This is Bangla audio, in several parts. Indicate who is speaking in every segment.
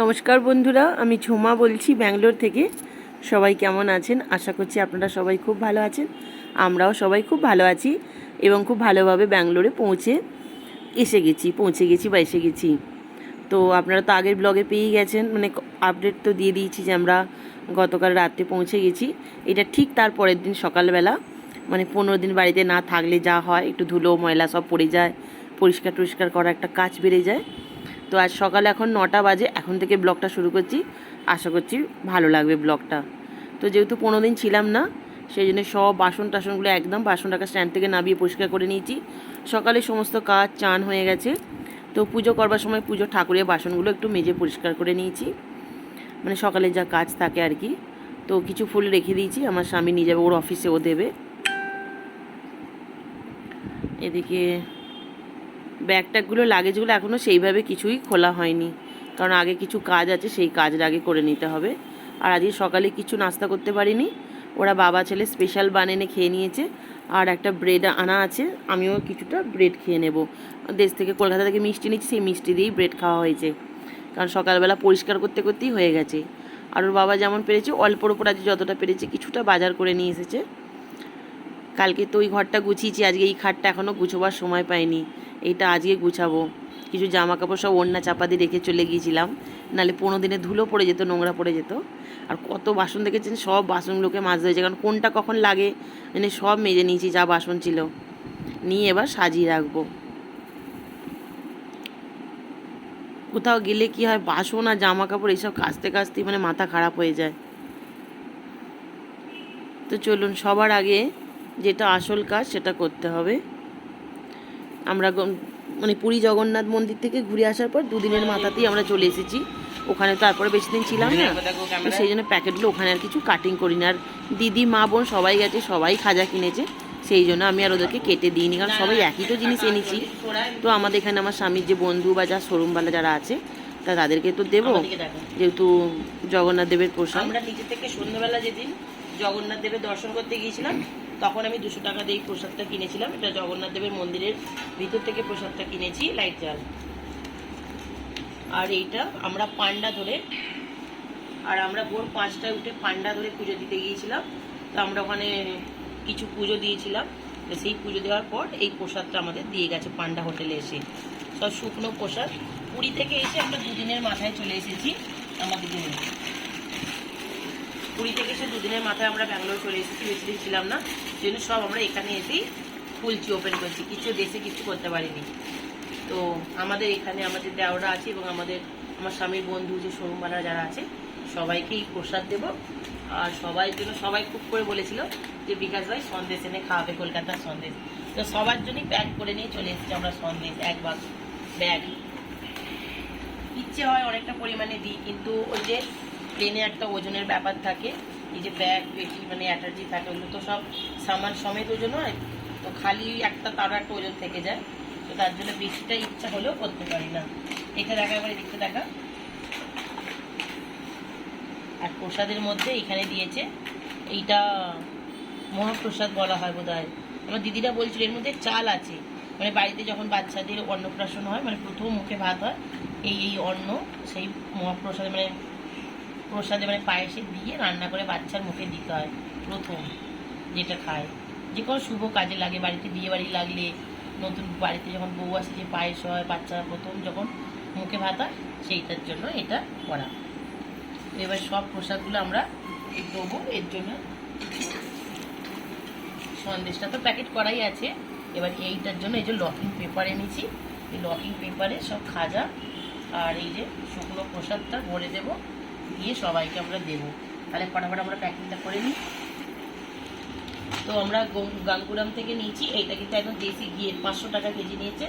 Speaker 1: নমস্কার বন্ধুরা, আমি ঝুমা বলছি ব্যাঙ্গালোর থেকে। সবাই কেমন আছেন? আশা করছি আপনারা সবাই খুব ভালো আছেন। আমরাও সবাই খুব ভালো আছি এবং খুব ভালোভাবে ব্যাঙ্গালোরে পৌঁছে এসে গেছি, পৌঁছে গেছি বা এসে গেছি। তো আপনারা তো আগের ব্লগে পেয়েই গেছেন মানে আপডেট তো দিয়ে দিয়েছি যে আমরা গতকাল রাত্রে পৌঁছে গেছি। এটা ঠিক তার পরের দিন সকালবেলা মানে পনেরো দিন বাড়িতে না থাকলে যা হয়, একটু ধুলো, ময়লা সব পড়ে যায়, পরিষ্কার টরিষ্কার করা একটা কাজ বেড়ে যায়। তো আজ সকালে এখন নটা বাজে, এখন থেকে ব্লগটা শুরু করছি। আশা করছি ভালো লাগবে ব্লগটা। তো যেহেতু পনেরো দিন ছিলাম না, সেই জন্য সব বাসন টাসনগুলো একদম বাসন টাকা স্ট্যান্ড থেকে নামিয়ে পরিষ্কার করে নিয়েছি। সকালে সমস্ত কাজ চান হয়ে গেছে। তো পুজো করবার সময় পুজো ঠাকুরের বাসনগুলো একটু মেজে পরিষ্কার করে নিয়েছি। মানে সকালে যা কাজ থাকে আর কি। তো কিছু ফুল রেখে দিয়েছি, আমার স্বামী নিয়ে যাবে, ওর অফিসে ও দেবে। এদিকে ব্যাগ ট্যাগগুলো লাগেজগুলো এখনও সেইভাবে কিছুই খোলা হয়নি। কারণ আগে কিছু কাজ আছে, সেই কাজটা আগে করে নিতে হবে। আর আজকে সকালে কিছু নাস্তা করতে পারিনি। ওরা বাবা ছেলে স্পেশাল বান এনে খেয়ে নিয়েছে। আর একটা ব্রেড আনা আছে, আমিও কিছুটা ব্রেড খেয়ে নেব। দেশ থেকে কলকাতা থেকে মিষ্টি নিচ্ছি, সেই মিষ্টি দিয়েই ব্রেড খাওয়া হয়েছে। কারণ সকালবেলা পরিষ্কার করতে করতেই হয়ে গেছে। আর ওর বাবা যেমন পেরেছে, অল্পর ওপর আজকে যতটা পেরেছে, কিছুটা বাজার করে নিয়ে এসেছে। কালকে তো ওই ঘরটা গুছিয়েছি, আজকে এই খাটটা এখনও গুছোবার সময় পাইনি। এইটা আজকে গুছাবো। কিছু জামা কাপড় সব ওড়না চাপা দিয়ে রেখে চলে গিয়েছিলাম। নাহলে পনেরো দিনে ধুলো পড়ে যেত, নোংরা পড়ে যেত। আর কত বাসন দেখেছেন? সব বাসনগুলোকে মাজতে হয়েছে। কারণ কোনটা কখন লাগে? মানে সব মেজে নিয়েছি যা বাসন ছিল। নিয়ে এবার সাজিয়ে রাখব। কোথাও গেলে কি হয়? বাসন আর জামা কাপড় এইসব কাচতে কাচতেই মানে মাথা খারাপ হয়ে যায়। তো চলুন, সবার আগে যেটা আসল কাজ সেটা করতে হবে। আমরা মানে পুরী জগন্নাথ মন্দির থেকে ঘুরে আসার পর দুদিনের মাথাতেই আমরা চলে এসেছি। ওখানে তারপরে বেশি দিন ছিলাম না। তো সেই জন্য প্যাকেটগুলো ওখানে আর কিছু কাটিং করি না আর দিদি মা বোন সবাই গেছে সবাই খাজা কিনেছে। সেই জন্য আমি আর ওদেরকে কেটে দিইনি। কারণ সবাই একই তো জিনিস এনেছি। তো আমাদের এখানে আমার স্বামীর যে বন্ধু বা যা শোরুমওয়ালা যারা আছে তা তাদেরকে তো দেবো। যেহেতু জগন্নাথ দেবের প্রসাদ।
Speaker 2: আমরা নিচে থেকে সন্ধ্যাবেলা যেদিন জগন্নাথ দেবের দর্শন করতে গিয়েছিলাম তখন আমি দুশো টাকা দিয়ে প্রসাদটা কিনেছিলাম। এটা জগন্নাথ দেবের মন্দিরের ভিতর থেকে প্রসাদটা কিনেছি লাইট জাল আর এইটা আমরা পান্ডা ধরে, আর আমরা ভোর পাঁচটায় উঠে পান্ডা ধরে পুজো দিতে গিয়েছিলাম। তো আমরা ওখানে কিছু পুজো দিয়েছিলাম। সেই পুজো দেওয়ার পর এই প্রসাদটা আমাদের দিয়ে গেছে পান্ডা হোটেলে এসে। সব শুকনো প্রসাদ। পুরী থেকে এসে আমরা দুদিনের মাথায় চলে এসেছি আমাদের পুরী থেকে এসে দুদিনের মাথায় আমরা ব্যাঙ্গালোর চলে এসেছি, বেশি দিন ছিলাম না। জন্য সব আমরা এখানে এসেই খুলছি ওপেন করছি। কিছু দেশে কিছু করতে পারিনি। তো আমাদের এখানে আমাদের দেওরা আছে এবং আমাদের, আমার স্বামীর বন্ধু যে শোরুমওয়ালা যারা আছে, সবাইকেই প্রসাদ দেব। আর সবাই জন্য সবাই খুব করে বলেছিল যে, বিকাশ ভাই সন্দেশ এনে খাওয়াবে কলকাতার সন্দেশ। তো সবার জন্যই প্যাক করে নিয়ে চলে এসেছি আমরা সন্দেশ, এক বাগ ব্যাগ ইচ্ছে হয় অনেকটা পরিমাণে দিই, কিন্তু ওই যে প্লেনে একটা ওজনের ব্যাপার থাকে। এই যে ব্যাগ বেশি মানে অ্যাটার্জি থাকে ওগুলো তো সব সামান সমেত ওজন হয়। তো খালি একটা তারও একটা ওজন থেকে যায়। তো তার জন্য বেশিটা ইচ্ছা হলেও করতে পারি না। এটা দেখা, এবারে দেখতে দেখা। আর প্রসাদের মধ্যে এখানে দিয়েছে, এইটা মহাপ্রসাদ বলা হয় বোধ হয় আমার দিদিরা বলছিল, এর মধ্যে চাল আছে। মানে বাড়িতে যখন বাচ্চাদের অন্নপ্রাশন হয় মানে প্রথম মুখে ভাত হয়, এই এই অন্ন, সেই মহাপ্রসাদে মানে প্রসাদে মানে পায়েসে দিয়ে রান্না করে বাচ্চার মুখে দিতে হয়, প্রথম যেটা খায়। যে কোনো শুভ কাজে লাগে, বাড়িতে বিয়ে বাড়ি লাগলে, নতুন বাড়িতে যখন বউ আসে যে পায়েস হয়, বাচ্চারা প্রথম যখন মুখে ভাত হয়, সেইটার জন্য এটা করা। এবার সব প্রসাদগুলো আমরা দেবো, এর জন্য সন্দেশটা তো প্যাকেট করাই আছে। এবার এইটার জন্য এই যে লকিং পেপার এনেছি, এই লকিং পেপারে সব খাজা আর এই যে শুকনো প্রসাদটা ভরে দেব। দিয়ে সবাইকে আমরা দেবো। তাহলে ফটাফট আমরা প্যাকিংটা করে নিই। তো আমরা গাঙ্গুরাম থেকে নিয়েছি। এইটা কিন্তু একদম দেশি ঘিয়ে পাঁচশো টাকা কেজি নিয়েছে।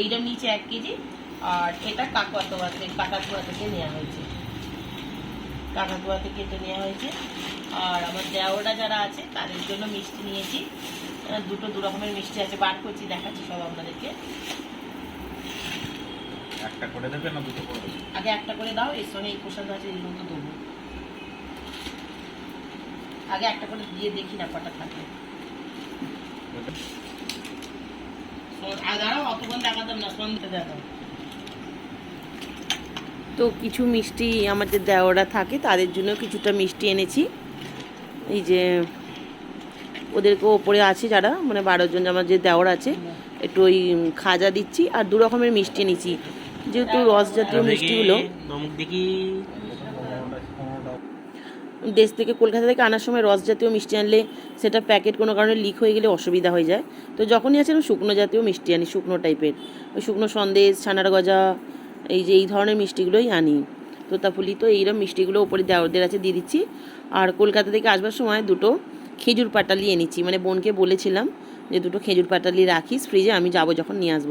Speaker 2: এইটা নিচে এক কেজি। আর এটা কাকাতুয়া থেকে কাকাতুয়া থেকে নেওয়া হয়েছে। কাকাতুয়া থেকে এটা নেওয়া হয়েছে। আর আমার দেওয়ারা যারা আছে, তাদের জন্য মিষ্টি নিয়েছি। দুটো দু রকমের মিষ্টি আছে। বার করছি, দেখাচ্ছি সব আপনাদেরকে।
Speaker 3: একটা করে দেবে না দুটো করে দেবে?
Speaker 2: আগে একটা করে দাও এর সঙ্গে এই প্রসাদ আছে এই দুটো দেবো। আগে একটা করে দিয়ে দেখি না কটা থাকে।
Speaker 1: তো কিছু মিষ্টি আমাদের যে দেওয়ারা থাকে তাদের জন্য কিছুটা মিষ্টি এনেছি। এই যে ওদেরকে ওপরে আছে যারা মানে বারো জন আমার যে দেওয়ার আছে একটু ওই খাজা দিচ্ছি আর দু রকমের মিষ্টি নিচ্ছি যেহেতু রস জাতীয় মিষ্টিগুলো দেশ থেকে কলকাতা থেকে আনার সময় রস জাতীয় মিষ্টি আনলে সেটা প্যাকেট কোনো কারণে লিক হয়ে গেলে অসুবিধা হয়ে যায়। তো যখনই আছে আমি শুকনো জাতীয় মিষ্টি আনি শুকনো টাইপের ওই শুকনো সন্দেশ ছানার গজা এই যে এই ধরনের মিষ্টিগুলোই আনি। তোতাপুলি তো এইরকম মিষ্টিগুলো ওপরে দেওয়ারদের আছে দিয়ে দিচ্ছি। আর কলকাতা থেকে আসবার সময় দুটো খেজুর পাটালি এনেছি। মানে বোনকে বলেছিলাম যে দুটো খেজুর পাটালি রাখিস ফ্রিজে আমি যাব যখন নিয়ে আসব।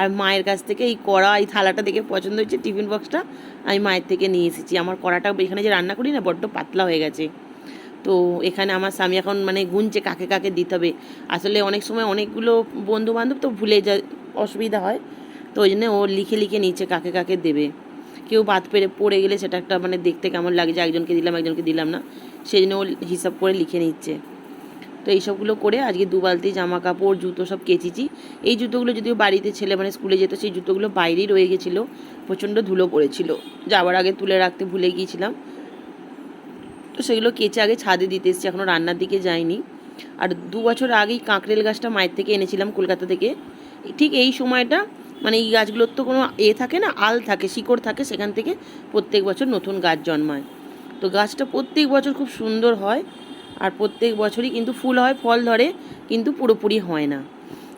Speaker 1: আর মায়ের কাছ থেকে এই কড়া, এই থালাটা দেখে পছন্দ হচ্ছে টিফিন বক্সটা আমি মায়ের থেকে নিয়ে এসেছি। আমার কড়াটা এখানে যে রান্না করি না, বড্ড পাতলা হয়ে গেছে। তো এখানে আমার স্বামী এখন মানে গুনছে কাকে কাকে দিতে হবে। আসলে অনেক সময় অনেকগুলো বন্ধু বান্ধব তো ভুলে যায়, অসুবিধা হয়। তো ওই জন্য ও লিখে লিখে নিচ্ছে কাকে কাকে দেবে। কেউ বাদ পেরে, পড়ে গেলে সেটা একটা মানে দেখতে কেমন লাগে যে একজনকে দিলাম একজনকে দিলাম না। সেই জন্য ও হিসাব করে লিখে নিচ্ছে। তো এইসবগুলো করে আজকে দু বালতি জামা কাপড় জুতো সব কেচেছি। এই জুতোগুলো যদিও বাড়িতে ছেলে মানে স্কুলে যেত, সেই জুতোগুলো বাইরেই রয়ে গেছিল, প্রচণ্ড ধুলো পড়েছিল। যাওয়ার আগে তুলে রাখতে ভুলে গিয়েছিলাম। তো সেগুলো কেচে আগে ছাদে দিতে এসেছি এখনও রান্নার দিকে যাইনি। আর দু বছর আগেই কাঁকরেল গাছটা মায়ের থেকে এনেছিলাম কলকাতা থেকে। ঠিক এই সময়টা মানে এই গাছগুলোর তো কোনো এ থাকে না, আল থাকে, শিকড় থাকে, সেখান থেকে প্রত্যেক বছর নতুন গাছ জন্মায়। তো গাছটা প্রত্যেক বছর খুব সুন্দর হয়। আর প্রত্যেক বছরই কিন্তু ফুল হয়, ফল ধরে, কিন্তু পুরোপুরি হয় না।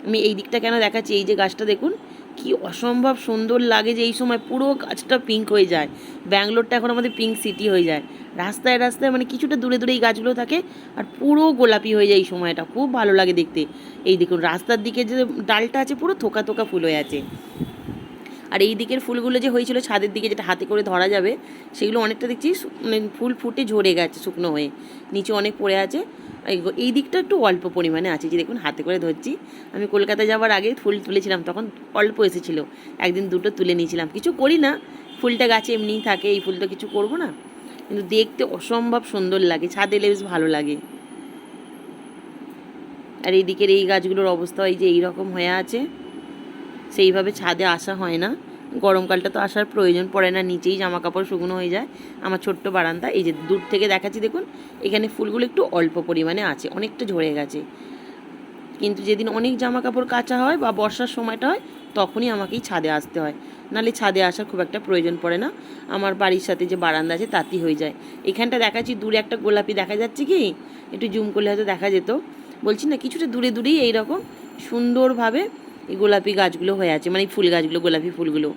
Speaker 1: আমি এই দিকটা কেন দেখাচ্ছি? এই যে গাছটা দেখুন, কি অসম্ভব সুন্দর লাগে যে এই সময় পুরো গাছটা পিঙ্ক হয়ে যায়। ব্যাঙ্গালোরটা এখন আমাদের পিঙ্ক সিটি হয়ে যায়। রাস্তায় রাস্তায় মানে কিছুটা দূরে দূরে এই গাছগুলো থাকে আর পুরো গোলাপি হয়ে যায় এই সময়টা। খুব ভালো লাগে দেখতে। এই দেখুন, রাস্তার দিকে যে ডালটা আছে পুরো থোকা থোকা ফুল হয়ে আছে। আর এই দিকের ফুলগুলো যে হয়েছিল ছাদের দিকে যেটা হাতে করে ধরা যাবে, সেগুলো অনেকটা দেখছি মানে ফুল ফুটে ঝরে গেছে শুকনো হয়ে। নিচে অনেক পড়ে আছে। এই- দিকটা একটু অল্প পরিমাণে আছে যে দেখুন হাতে করে ধরছি। আমি কলকাতা যাওয়ার আগে ফুল তুলেছিলাম, তখন অল্প এসেছিল। একদিন দুটো তুলে নিয়েছিলাম। কিছু করি না, ফুলটা গাছে এমনিই থাকে, এই ফুলটা কিছু করব না। কিন্তু দেখতে অসম্ভব সুন্দর লাগে, ছাদে এলে বেশ ভালো লাগে। আর এই দিকের এই গাছগুলোর অবস্থা এই যে এইরকম হয়ে আছে। সেইভাবে ছাদে আসা হয় না। গরমকালটা তো আসার প্রয়োজন পড়ে না, নিচেই জামা কাপড় শুকনো হয়ে যায়। আমার ছোট্ট বারান্দা, এই যে দূর থেকে দেখাচ্ছি দেখুন, এখানে ফুলগুলো একটু অল্প পরিমাণে আছে, অনেকটা ঝরে গেছে। কিন্তু যেদিন অনেক জামা কাপড় কাচা হয় বা বর্ষার সময়টা হয়, তখনই আমাকেই ছাদে আসতে হয়। নাহলে ছাদে আসার খুব একটা প্রয়োজন পড়ে না। আমার বাড়ির সাথে যে বারান্দা আছে, তাতেই হয়ে যায়। এখানটা দেখাচ্ছি, দূরে একটা গোলাপি দেখা যাচ্ছে কি? একটু জুম করলে হয়তো দেখা যেত। বলছি না, কিছুটা দূরে দূরেই এইরকম সুন্দরভাবে এই গোলাপি গাছগুলো হয়ে আছে মানে ফুল গাছগুলো, গোলাপি ফুলগুলো।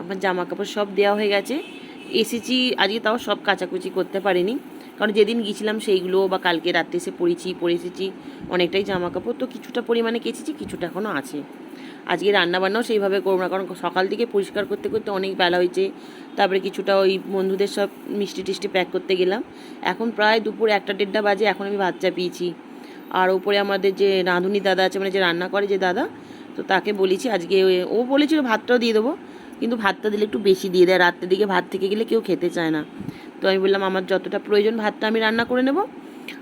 Speaker 1: আমার জামা কাপড় সব দেওয়া হয়ে গেছে। এসেছি, আজকে তাও সব কাচাকুচি করতে পারিনি। কারণ যেদিন গিয়েছিলাম সেইগুলো বা কালকে রাত্রে এসে পড়েছি, পরে এসেছি, অনেকটাই জামা কাপড় তো কিছুটা পরিমাণে কেচেছি, কিছুটা এখনও আছে। আজকে রান্নাবান্নাও সেইভাবে করব না, কারণ সকাল থেকে পরিষ্কার করতে করতে অনেক বেলা হয়েছে। তারপরে কিছুটা ওই বন্ধুদের সব মিষ্টি টিষ্টি প্যাক করতে গেলাম। এখন প্রায় দুপুর একটা দেড়টা বাজে, এখন আমি ভাত চাপিয়েছি। আর ওপরে আমাদের যে রাঁধুনি দাদা আছে মানে যে রান্না করে যে দাদা তো তাকে বলেছি, আজকে ও বলেছিল ভাতটাও দিয়ে দেবো, কিন্তু ভাতটা দিলে একটু বেশি দিয়ে দেয়, রাত্রের দিকে ভাত থেকে গেলে কেউ খেতে চায় না। তো আমি বললাম, আমার যতটা প্রয়োজন ভাতটা আমি রান্না করে নেব,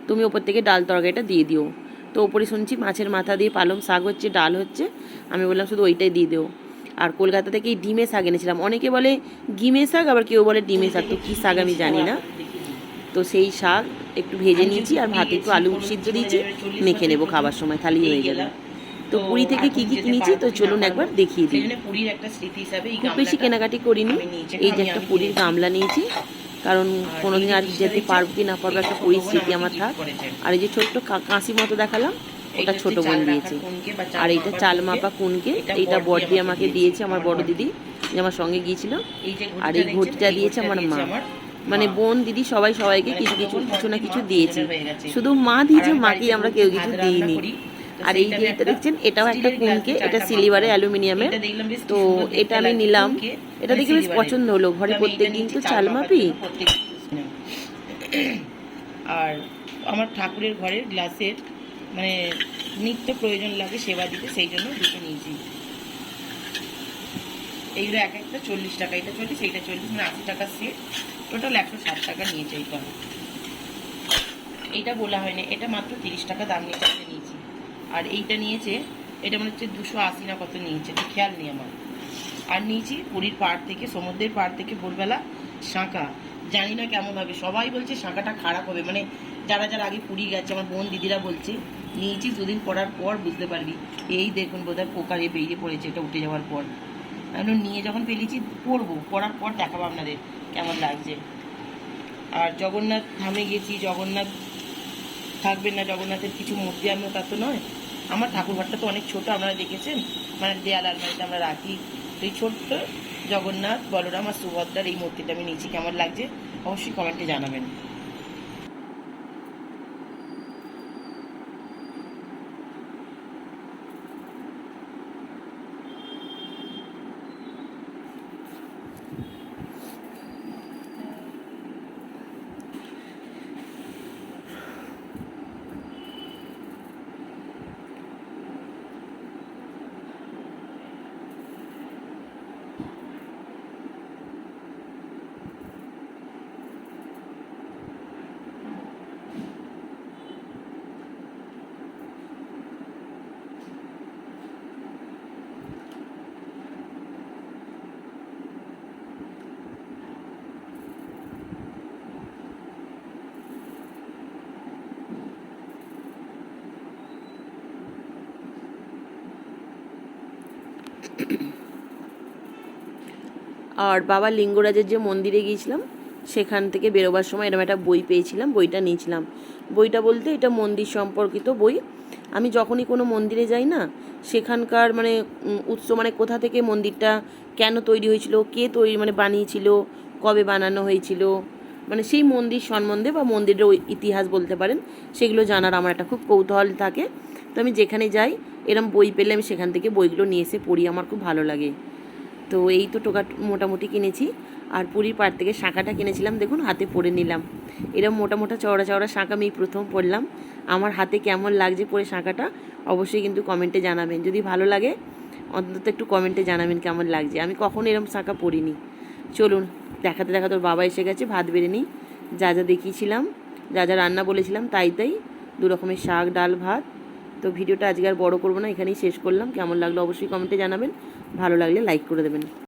Speaker 1: তুমি ওপর থেকে ডাল তরকারিটা দিয়ে দিও। তো ওপরে শুনছি মাছের মাথা দিয়ে পালং শাক হচ্ছে, ডাল হচ্ছে, আমি বললাম, শুধু ওইটাই দিয়ে দিও। আর কলকাতা থেকে এই ডিমে শাক এনেছিলাম। অনেকে বলে গিমে শাক, আবার কেউ বলে ডিমে শাক, তো কী শাক আমি জানি না। তো সেই শাক একটু ভেজে নিয়েছি, আর ভাতে একটু আলু সিদ্ধ দিয়েছি, মেখে নেব খাবার সময়, তাহলেই হয়ে যাবে। তো পুরী থেকে কি কি কিনেছি তো চলুন একবার দেখিয়ে দিই।
Speaker 2: পুরীর একটা স্মৃতি হিসাবে এই
Speaker 1: খুব বেশি কেনাকাটি করিনি। এই যে একটা পুরীর গামলা নিয়েছি কারণ কোনোদিন আর যেতে পারব কি না পারব একটা পুরীর স্মৃতি আমার থাক। আর এই যে ছোট্ট কাঁসি মতো দেখালাম ওটা ছোট বোন দিয়েছে। আর এইটা চাল মাপা কুনকে এইটা বড়দি আমাকে দিয়েছে আমার বড় দিদি যে আমার সঙ্গে গিয়েছিল। আর এই ঘটিটা দিয়েছে আমার মা। মানে বোন দিদি সবাই সবাইকে কিছু কিছু কিছু না কিছু দিয়েছে। শুধু মা দিয়েছে মাকেই আমরা কেউ কিছু দিইনি। আর এই যে এটা দেখছেন এটাও একটা কুনকে এটা সিলিভারে অ্যালুমিনিয়ামের তো এটা আমি নিলাম। এটা দেখে বেশ পছন্দ হলো। ঘরে প্রত্যেকদিন তো চাল মাপি
Speaker 2: আর আমার ঠাকুরের ঘরের গ্লাসের মানে নিত্য প্রয়োজন লাগে সেবা দিতে সেই জন্য দুটো নিয়েছি। এইগুলো এক একটা চল্লিশ টাকা এটা চল্লিশ এইটা চল্লিশ মানে আশি টাকা সেট টোটাল একশো ষাট টাকা নিয়েছে এইটা এইটা বলা হয়নি এটা মাত্র তিরিশ টাকা দাম নিয়ে নিয়েছি। আর এইটা নিয়েছে, এটা মনে হচ্ছে দুশো আশি না কত নিয়েছে খেয়াল নেই আমার। আর নিয়েছি পুরীর পাড় থেকে, সমুদ্রের পাড় থেকে ভোরবেলা শাঁখা। জানি না কেমন হবে, সবাই বলছে শাঁখাটা খারাপ হবে মানে যারা যারা আগে পুরী গেছে, আমার বোন দিদিরা বলছে, নিয়েছি দুদিন পড়ার পর বুঝতে পারবি, এই দেখুন বোধহয় পোকারে বেরিয়ে পড়েছে, এটা উঠে যাওয়ার পর। এখন নিয়ে যখন পেলেছি পড়ব, পড়ার পর দেখাবো আপনাদের কেমন লাগছে। আর জগন্নাথ ধামে গেছি, জগন্নাথ থাকবেন না, জগন্নাথের কিছু মূর্তি আনব তা তো নয়। আমার ঠাকুরঘরটা তো অনেক ছোট, আপনারা দেখেছেন? মানে দেয়াল আলমারিতে আমরা রাখি। এই ছোট্ট জগন্নাথ, বলরাম আর সুভদ্রার এই মূর্তিটা আমি নিচে কেমন লাগছে? অবশ্যই কমেন্টে জানাবেন।
Speaker 1: আর বাবা লিঙ্গরাজের যে মন্দিরে গিয়েছিলাম, সেখান থেকে বেরোবার সময় এরকম একটা বই পেয়েছিলাম, বইটা নিয়েছিলাম। বইটা বলতে এটা মন্দির সম্পর্কিত বই। আমি যখনই কোনো মন্দিরে যাই না, সেখানকার মানে উৎস মানে কোথা থেকে মন্দিরটা কেন তৈরি হয়েছিল, কে তৈরি মানে বানিয়েছিল, কবে বানানো হয়েছিল মানে সেই মন্দির সম্বন্ধে বা মন্দিরের ইতিহাস বলতে পারেন, সেগুলো জানার আমার একটা খুব কৌতূহল থাকে। তো আমি যেখানে যাই, এরম বই পেলে আমি সেখান থেকে বইগুলো নিয়ে এসে পড়ি, আমার খুব ভালো লাগে। তো এই তো টোকা মোটামুটি কিনেছি। আর পুরীর পাড় থেকে শাঁখাটা কিনেছিলাম, দেখুন, হাতে পরে নিলাম। এরকম মোটা মোটা চওড়া চওড়া শাঁখা আমি প্রথম পরলাম। আমার হাতে কেমন লাগছে পরে শাঁখাটা, অবশ্যই কিন্তু কমেন্টে জানাবেন। যদি ভালো লাগে, অন্তত একটু কমেন্টে জানাবেন কেমন লাগছে। আমি কখনো এরকম শাঁখা পরিনি। চলুন, দেখাতে দেখাতে ওর বাবা এসে গেছে, ভাত বেড়ে নিই। যা যা দেখিয়েছিলাম, যা যা রান্না বলেছিলাম, তাই তাই। দু রকমের শাক ডাল, ভাত। তো ভিডিওটা আজকে আর বড় করব না, এখানেই শেষ করলাম। কেমন লাগল অবশ্যই কমেন্টে জানাবেন। ভালো লাগলে লাইক করে দেবেন।